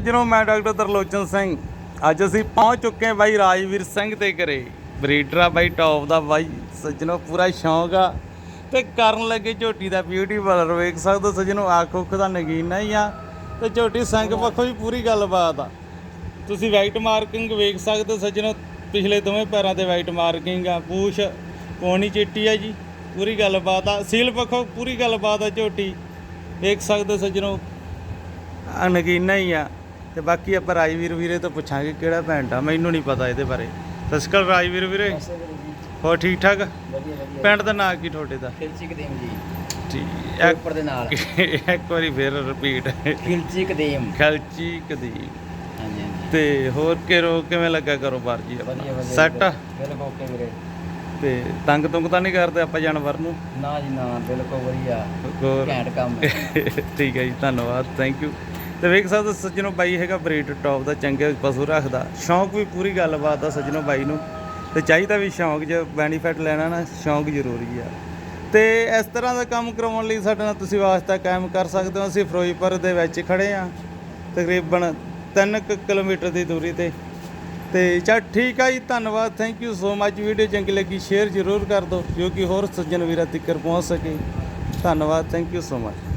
ਜਦੋਂ ਮੈਂ ਡਾਕਟਰ ਤਰਲੋਚਨ ਸਿੰਘ। ਅੱਜ ਅਸੀਂ ਪਹੁੰਚ ਚੁੱਕੇ ਹਾਂ ਬਾਈ ਰਾਜਵੀਰ ਸਿੰਘ ਦੇ ਘਰੇ। ਬਰੀਡਰ ਆ ਬਾਈ ਟੌਪ ਦਾ ਬਾਈ। ਸੱਜਣੋ, ਪੂਰਾ ਸ਼ੌਂਕ ਆ। ਤੇ ਕਰਨ ਲੱਗੇ ਝੋਟੀ ਦਾ ਬਿਊਟੀ ਪਾਰਲਰ ਵੇਖ ਸਕਦੇ ਹੋ ਸੱਜਣੋ, ਅੱਖ ਉੱਖ ਦਾ ਨਗੀਨਾ ਹੀ ਆ। ਤੇ ਝੋਟੀ ਸੰਗ ਪੱਖੋਂ ਵੀ ਪੂਰੀ ਗੱਲਬਾਤ ਆ। ਤੁਸੀਂ ਵਾਈਟ ਮਾਰਕਿੰਗ ਵੇਖ ਸਕਦੇ ਸੱਜਣੋ, ਪਿਛਲੇ ਦੋਵੇਂ ਪੈਰਾਂ ਤੇ ਵਾਈਟ ਮਾਰਕਿੰਗ ਆ। ਪੂਛ, ਪੌਣੀ ਚਿੱਟੀ ਆ ਜੀ, ਪੂਰੀ ਗੱਲਬਾਤ ਆ। ਸੀਲ ਪੱਖੋਂ ਪੂਰੀ ਗੱਲਬਾਤ ਆ ਝੋਟੀ। ਵੇਖ ਸਕਦੇ ਹੋ ਸੱਜਣੋ ਨਗੀਨਾ ਹੀ ਆ। ਤੇ ਬਾਕੀ ਆਪਾਂ ਰਾਜਵੀਰ ਵੀਰੇ ਤੋਂ ਪੁੱਛਾਂਗੇ ਕਿਹੜਾ ਪਿੰਡ ਆ ਮੈਨੂੰ ਨਹੀਂ ਪਤਾ ਇਹਦੇ ਬਾਰੇ। ਸਤਿ ਸ਼੍ਰੀ ਅਕਾਲ ਰਾਜਵੀਰ ਵੀਰੇ। ਹੋਰ ਠੀਕ ਠਾਕ? ਪਿੰਡ ਦਾ ਨਾਂ ਕੀ ਤੁਹਾਡੇ ਦਾ? ਖਿਲਚੀ ਕਦੀਮ ਜੀ। ਠੀਕ ਉੱਪਰ ਦੇ ਨਾਲ। ਇੱਕ ਵਾਰੀ ਫੇਰ ਰਿਪੀਟ ਖਿਲਚੀ ਕਦੀਮ। ਖਲਚੀ ਕਦੀ ਹਾਂਜੀ ਹਾਂਜੀ। ਤੇ ਹੋਰ ਕਿਰੋ ਕਿਵੇਂ ਲੱਗਾ ਕਾਰੋਬਾਰ ਜੀ ਆਪਣਾ? ਸੈੱਟ? ਬਿਲਕੁਲ ਓਕੇ ਵੀਰੇ। ਤੇ ਤੰਗ ਤੁੰਗ ਤਾਂ ਨਹੀਂ ਕਰਦੇ ਆਪਾਂ ਜਾਨਵਰ ਨੂੰ? ਨਾ ਜੀ ਨਾ ਬਿਲਕੁਲ ਵਧੀਆ। ਘੈਂਟ ਕੰਮ ਠੀਕ ਹੈ ਜੀ ਧੰਨਵਾਦ ਥੈਂਕ ਯੂ ਤੇ ਵੇਖ ਸਕਦੇ ਸੱਜਣੋ ਬਾਈ ਹੈਗਾ ਬਰੀਡ ਟੌਪ ਦਾ, ਚੰਗੇ ਪਸ਼ੂ ਰੱਖਦਾ। ਸ਼ੌਂਕ ਵੀ ਪੂਰੀ ਗੱਲਬਾਤ ਆ ਸੱਜਣੋ ਬਾਈ ਨੂੰ। ਤੇ ਚਾਹੀਦਾ ਵੀ ਸ਼ੌਂਕ, ਜੇ ਬੈਨੀਫਿਟ ਲੈਣਾ ਨਾ, ਸ਼ੌਂਕ ਜ਼ਰੂਰੀ ਆ। ਤੇ ਇਸ ਤਰ੍ਹਾਂ ਦਾ ਕੰਮ ਕਰਾਉਣ ਲਈ ਸਾਡੇ ਨਾਲ ਤੁਸੀਂ ਵਾਸਤਾ ਕਾਇਮ ਕਰ ਸਕਦੇ ਹੋ। ਅਸੀਂ ਫਿਰੋਜ਼ਪੁਰ ਦੇ ਵਿੱਚ ਖੜੇ ਆ ਤਕਰੀਬਨ 3 ਕਿਲੋਮੀਟਰ ਦੀ ਦੂਰੀ ਤੇ। ਤੇ ਚਾ ਠੀਕ ਆ ਜੀ, ਧੰਨਵਾਦ। Thank you so much video ਚੰਗੀ ਲੱਗੀ, ਸ਼ੇਅਰ ਜ਼ਰੂਰ ਕਰ ਦਿਓ, ਜੋ ਕਿ ਹੋਰ ਸੱਜਣ ਵੀਰਾਂ ਤੱਕ ਪਹੁੰਚ ਸਕੇ। ਧੰਨਵਾਦ। Thank you so much